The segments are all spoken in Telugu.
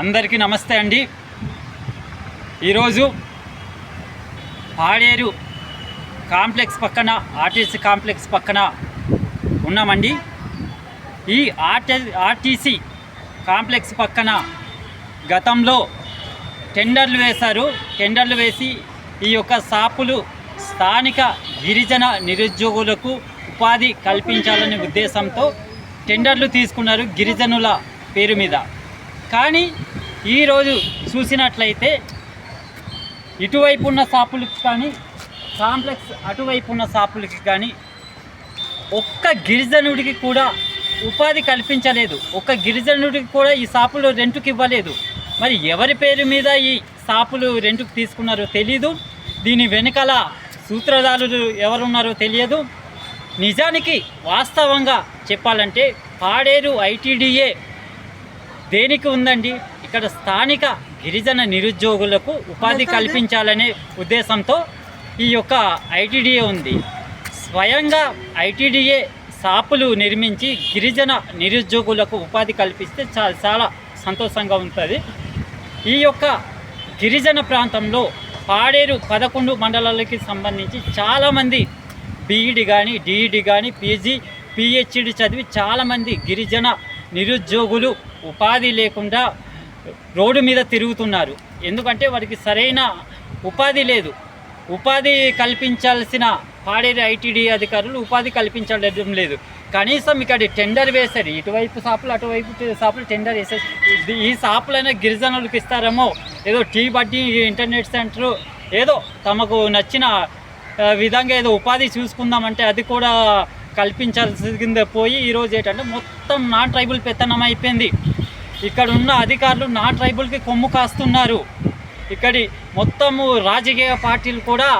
అందరికీ నమస్తే అండి. ఈరోజు పాడేరు కాంప్లెక్స్ పక్కన ఆర్టీసీ కాంప్లెక్స్ పక్కన ఉన్నామండి. ఈ ఆర్టీ ఆర్టీసీ కాంప్లెక్స్ పక్కన గతంలో టెండర్లు వేశారు. టెండర్లు వేసి ఈ యొక్క షాపులు స్థానిక గిరిజన నిరుద్యోగులకు ఉపాధి కల్పించాలనే ఉద్దేశంతో టెండర్లు తీసుకున్నారు గిరిజనుల పేరు మీద. కానీ ఈరోజు చూసినట్లయితే ఇటువైపు ఉన్న షాపులకి కానీ కాంప్లెక్స్ అటువైపు ఉన్న షాపులకి కానీ ఒక్క గిరిజనుడికి కూడా ఉపాధి కల్పించలేదు. ఒక్క గిరిజనుడికి కూడా ఈ షాపులు రెంట్కి ఇవ్వలేదు. మరి ఎవరి పేరు మీద ఈ షాపులు రెంటుకు తీసుకున్నారో తెలీదు. దీని వెనుకల సూత్రధారులు ఎవరున్నారో తెలియదు. నిజానికి వాస్తవంగా చెప్పాలంటే పాడేరు ఐటీడీఏ దేనికి ఉందండి? ఇక్కడ స్థానిక గిరిజన నిరుద్యోగులకు ఉపాధి కల్పించాలనే ఉద్దేశంతో ఈ యొక్క ఐటీడీఏ ఉంది. స్వయంగా ఐటీడీఏ షాపులు నిర్మించి గిరిజన నిరుద్యోగులకు ఉపాధి కల్పిస్తే చాలా చాలా సంతోషంగా ఉంటుంది. ఈ యొక్క గిరిజన ప్రాంతంలో పాడేరు పదకొండు మండలాలకి సంబంధించి చాలామంది బీఈడి కానీ డిఈడి కానీ పీజీ పిహెచ్డి చదివి చాలామంది గిరిజన నిరుద్యోగులు ఉపాధి లేకుండా రోడ్డు మీద తిరుగుతున్నారు. ఎందుకంటే వారికి సరైన ఉపాధి లేదు. ఉపాధి కల్పించాల్సిన పాడేరు ఐటీడీ అధికారులు ఉపాధి కల్పించడం లేదు. కనీసం ఇక్కడ టెండర్ వేశారు. ఇటువైపు షాపులు అటువైపు షాపులు టెండర్ వేసేసి ఈ షాపులైనా గిరిజనులకు ఇస్తారేమో? ఏదో టీ బడ్డీ ఇంటర్నెట్ సెంటర్ ఏదో తమకు నచ్చిన విధంగా ఏదో ఉపాధి చూసుకుందామంటే అది కూడా కల్పించాల్సిందే పోయి ఈరోజు ఏంటంటే మొత్తం నా ట్రైబుల్ పెత్తనం అయిపోయింది. ఇక్కడ ఉన్న అధికారులు నా ట్రైబుల్కి కొమ్ము కాస్తున్నారు. ఇక్కడి మొత్తము రాజకీయ పార్టీలు కూడా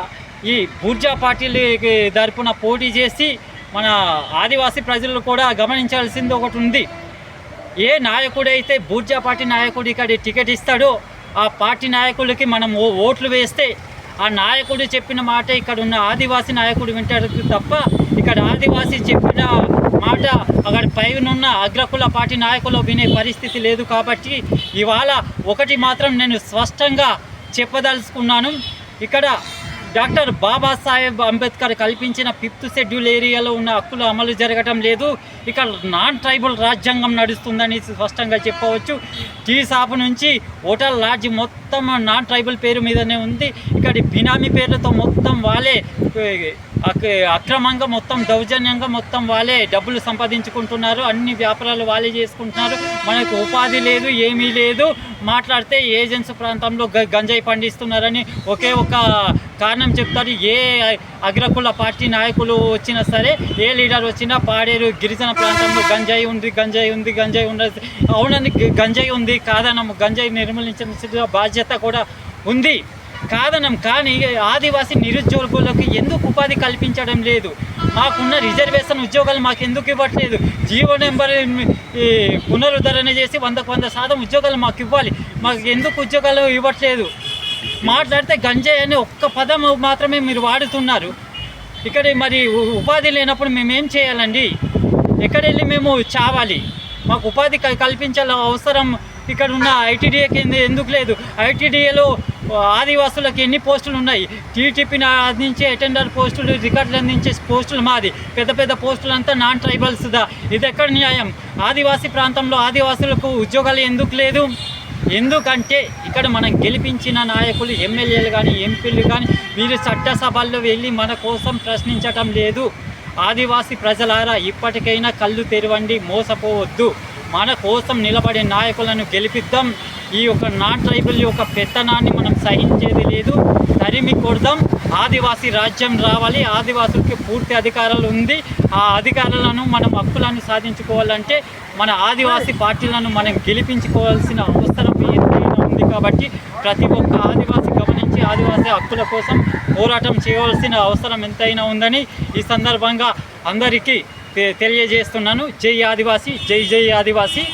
ఈ బూర్జా పార్టీలకి తరపున పోటీ చేసి మన ఆదివాసీ ప్రజలు కూడా గమనించాల్సింది ఒకటి ఉంది. ఏ నాయకుడైతే బూర్జా పార్టీ నాయకుడు ఇక్కడ టికెట్ ఇస్తాడో ఆ పార్టీ నాయకులకి మనం ఓ- ఓట్లు వేస్తే ఆ నాయకుడు చెప్పిన మాట ఇక్కడ ఉన్న ఆదివాసీ నాయకుడు వింటాడు తప్ప ఇక్కడ ఆదివాసీ చెప్పిన మాట అక్కడ పైనున్న అగ్రకుల పార్టీ నాయకులు వినే పరిస్థితి లేదు కాబట్టి ఇవాళ ఒకటి మాత్రం నేను స్పష్టంగా చెప్పదలుచుకున్నాను. ఇక్కడ డాక్టర్ బాబాసాహెబ్ అంబేద్కర్ కల్పించిన ఫిఫ్త్ షెడ్యూల్ ఏరియాలో ఉన్న హక్కులు అమలు జరగటం లేదు. ఇక్కడ నాన్ ట్రైబల్ రాజ్యాంగం నడుస్తుందని స్పష్టంగా చెప్పవచ్చు. టీ షాప్ నుంచి హోటల్ లాడ్జ్ మొత్తం మొత్తం నాన్ ట్రైబల్ పేరు మీదనే ఉంది. ఇక్కడ బినామీ పేర్లతో మొత్తం వాళ్ళే అక్రమంగా మొత్తం దౌర్జన్యంగా మొత్తం వాళ్ళే డబ్బులు సంపాదించుకుంటున్నారు. అన్ని వ్యాపారాలు వాళ్ళే చేసుకుంటున్నారు. మనకు ఉపాధి లేదు ఏమీ లేదు. మాట్లాడితే ఏజెన్సీ ప్రాంతంలో గ- గంజాయి పండిస్తున్నారని ఒకే ఒక కారణం చెప్తారు. ఏ అగ్రకుల పార్టీ నాయకులు వచ్చినా సరే ఏ లీడర్ వచ్చినా పాడేరు గిరిజన ప్రాంతంలో గంజాయి ఉంది గంజాయి ఉంది గంజాయి ఉండదు. అవునని గంజాయి ఉంది కాదనము. గంజాయి నిర్మూలించిన బాధ్యత కూడా ఉంది. కాదనం కానీ ఆదివాసీ నిరుద్యోగులకు ఎందుకు ఉపాధి కల్పించడం లేదు? మాకున్న రిజర్వేషన్ ఉద్యోగాలు మాకు ఎందుకు ఇవ్వట్లేదు? జీవో నెంబర్ ఈ పునరుద్ధరణ చేసి వందకు వంద శాతం ఉద్యోగాలు మాకు ఇవ్వాలి. మాకు ఎందుకు ఉద్యోగాలు ఇవ్వట్లేదు? మాట్లాడితే గంజాయి అనే ఒక్క పదం మాత్రమే మీరు వాడుతున్నారు. ఇక్కడ మరి ఉపాధి లేనప్పుడు మేము ఏం చేయాలండి? ఎక్కడెళ్ళి మేము చావాలి? మాకు ఉపాధి కల్- కల్పించాల అవసరం ఇక్కడ ఉన్న ఐటీడీఏ కింద ఎందుకు లేదు? ఐటీడీఏలో ఆదివాసులకు ఎన్ని పోస్టులు ఉన్నాయి? టీటీపీని అందించే అటెండర్ పోస్టులు రికార్డులు అందించే పోస్టులు మాది. పెద్ద పెద్ద పోస్టులు అంతా నాన్ ట్రైబల్స్దా. ఇది ఎక్కడ న్యాయం? ఆదివాసీ ప్రాంతంలో ఆదివాసులకు ఉద్యోగాలు ఎందుకు లేదు? ఎందుకంటే ఇక్కడ మనం గెలిపించిన నాయకులు ఎమ్మెల్యేలు కానీ ఎంపీలు కానీ వీరు చట్టసభల్లో వెళ్ళి మన కోసం ప్రశ్నించటం లేదు. ఆదివాసీ ప్రజలారా ఇప్పటికైనా కళ్ళు తెరవండి మోసపోవద్దు. మన కోసం నిలబడే నాయకులను గెలిపిద్దాం. ఈ యొక్క నా ట్రైబల్ యొక్క పెత్తనాన్ని మనం సహించేది లేదు. తరిమి కొడదాం. ఆదివాసీ రాజ్యం రావాలి. ఆదివాసులకి పూర్తి అధికారాలు ఉంది. ఆ అధికారాలను మనం హక్కులను సాధించుకోవాలంటే మన ఆదివాసీ పార్టీలను మనం గెలిపించుకోవాల్సిన అవసరం ఎంతైనా ఉంది కాబట్టి ప్రతి ఒక్క ఆదివాసీ గమనించి ఆదివాసీ హక్కుల కోసం పోరాటం చేయవలసిన అవసరం ఎంతైనా ఉందని ఈ సందర్భంగా అందరికీ తెలియజేస్తున్నాను. జై ఆదివాసీ జై జై ఆదివాసీ.